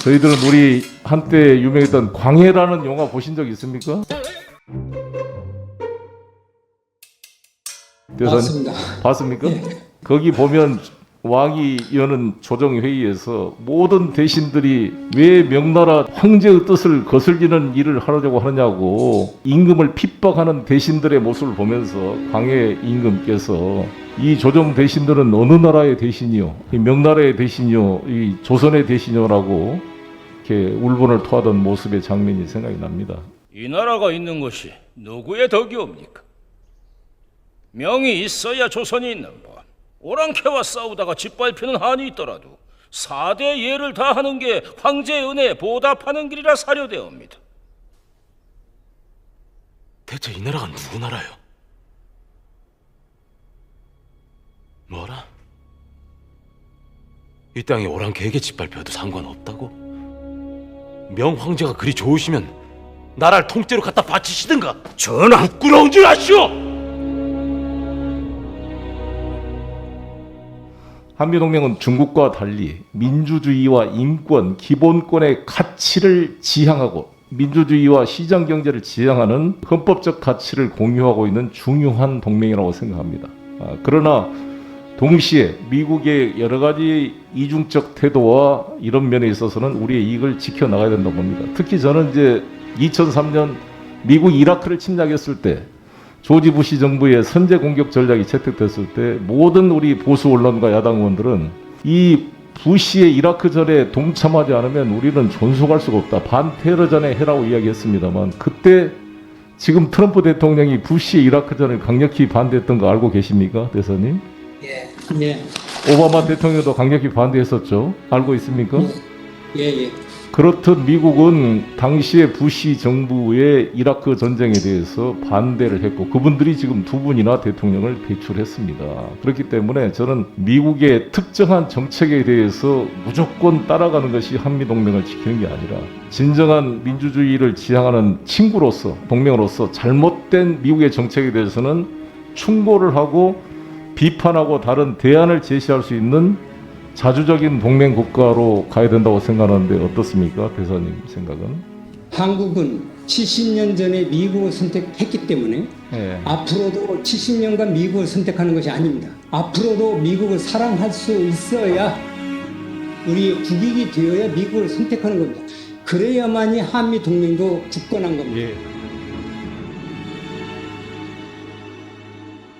저희들은 우리 한때 유명했던 광해라는 영화 보신 적 있습니까? 맞습니다. 봤습니까? 예. 거기 보면 왕이 여는 조정 회의에서 모든 대신들이 왜 명나라 황제의 뜻을 거슬리는 일을 하려고 하느냐고 임금을 핍박하는 대신들의 모습을 보면서 광해 임금께서 이 조정 대신들은 어느 나라의 대신이요, 이 명나라의 대신이요, 이 조선의 대신이요라고 이렇게 울분을 토하던 모습의 장면이 생각이 납니다. 이 나라가 있는 것이 누구의 덕이옵니까? 명이 있어야 조선이 있는 법. 오랑캐와 싸우다가 짓밟히는 한이 있더라도 사대 예를 다하는 게 황제의 은혜에 보답하는 길이라 사료되옵니다. 대체 이 나라가 누구 나라요? 이 땅이 오랑캐에게 짓밟혀도 상관없다고? 명 황제가 그리 좋으시면 나라를 통째로 갖다 바치시든가 전하, 부끄러운 줄 아시오! 한미동맹은 중국과 달리 민주주의와 인권, 기본권의 가치를 지향하고 민주주의와 시장 경제를 지향하는 헌법적 가치를 공유하고 있는 중요한 동맹이라고 생각합니다. 아, 그러나 동시에 미국의 여러 가지 이중적 태도와 이런 면에 있어서는 우리의 이익을 지켜나가야 된다고 봅니다. 특히 저는 이제 2003년 미국 이라크를 침략했을 때 조지 부시 정부의 선제 공격 전략이 채택됐을 때 모든 우리 보수 언론과 야당 의원들은 이 부시의 이라크 전에 동참하지 않으면 우리는 존속할 수가 없다. 반테러전에 해라고 이야기했습니다만 그때 지금 트럼프 대통령이 부시의 이라크 전을 강력히 반대했던 거 알고 계십니까, 대사님? 예, 예, 오바마 대통령도 강력히 반대했었죠. 알고 있습니까? 예, 예. 그렇듯 미국은 당시의 부시 정부의 이라크 전쟁에 대해서 반대를 했고 그분들이 지금 두 분이나 대통령을 배출했습니다. 그렇기 때문에 저는 미국의 특정한 정책에 대해서 무조건 따라가는 것이 한미 동맹을 지키는 게 아니라 진정한 민주주의를 지향하는 친구로서 동맹으로서 잘못된 미국의 정책에 대해서는 충고를 하고 비판하고 다른 대안을 제시할 수 있는 자주적인 동맹 국가로 가야 된다고 생각하는데 어떻습니까, 대사님 생각은? 한국은 70년 전에 미국을 선택했기 때문에 예. 앞으로도 70년간 미국을 선택하는 것이 아닙니다. 앞으로도 미국을 사랑할 수 있어야 우리의 국익이 되어야 미국을 선택하는 겁니다. 그래야만이 한미 동맹도 굳건한 겁니다. 예.